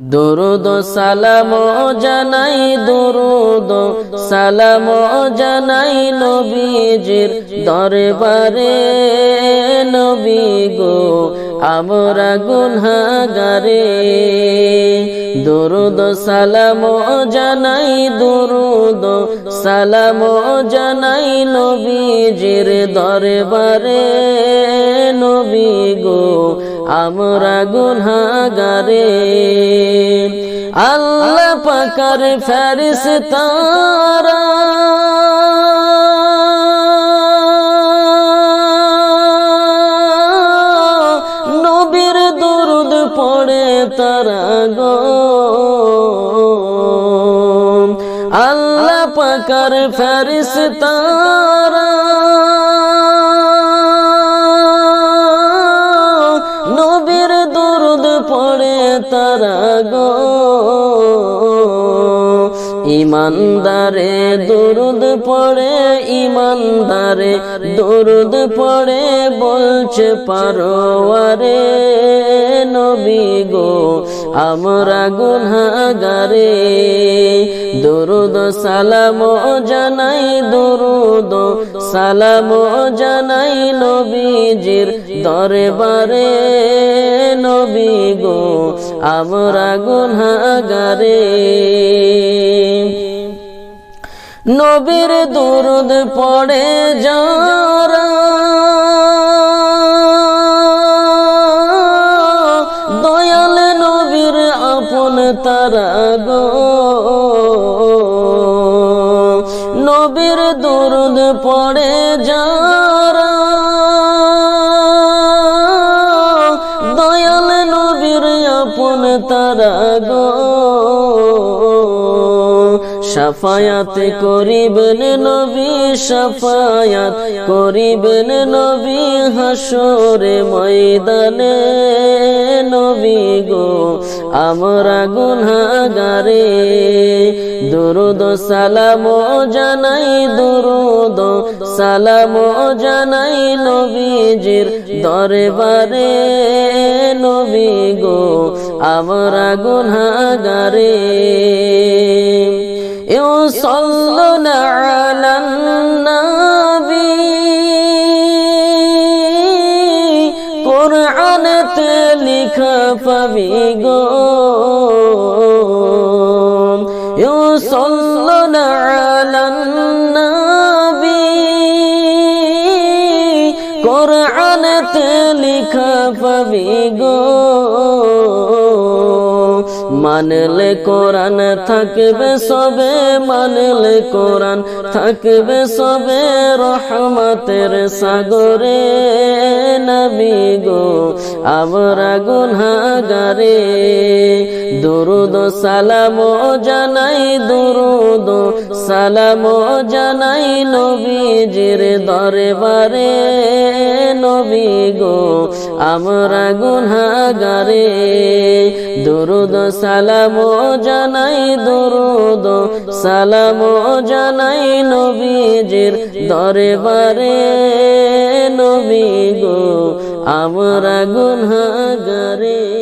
দুরুদ, সালাম জানাই, দুরুদ, সালাম জানাই নবীজির দরবারে। নবী গো, আমরা গুনহাগারে। দুরুদ, সালাম জানাই, দুরুদ, সালাম জানাই নবীজির দরবারে। নবী গো আমরা গুনহাগারে। আল্লাহ পাকার ফেরিস তারা। নবীর দুরুদ পড়ে তারা গো। আল্লাহ পাকার ফেরিস তারা। তারা গো ইমানদারে দুরুদ পড়ে, ইমানদারে দুরুদ পড়ে বলছে পারো আরে নবী গো, আমরা গুনহাগারে। দুরুদ, সালাম জানাই দুরুদ, সালাম জানাই নবীজির দরবারে। নবী গো, আমরা গুনহাগারে। নবীর দুরুদ পড়ে যারা তারা গো। নবীর দুরুদ পড়ে যারা দয়াল নবীর আপন তারা গো। সাফায়াত করিবেন নবী, সাফায়াত করিবেন নবী হাসরে ময়দানে। নবী গো, আমরা গুনহাগারে। দুরুদ, সালাম জানাই, দুরুদ, সালাম জানাই নবীজির দরবারে। নবী গো, আমরা গুনহাগারে। يصلون على النبي قرآن تلك فبيغو يصلون على النبي قرآن تلك فبيغو মানলে কোরআন থাকবে সবে, মানলে কোরআন থাকবে সবে, রহমতের সাগরে নবী গো, আমরা গুনহাগারে। দুরুদ সালাম জানাই, দুরুদ সালাম জানাই নবীজির দরবারে। নবী গো, আমরা গুনাগারে দুরুদ, সালাম জানাই, দুরুদ, সালাম জানাই নবীজির দরবারে। নবী গো, আমরা গুনহাগারে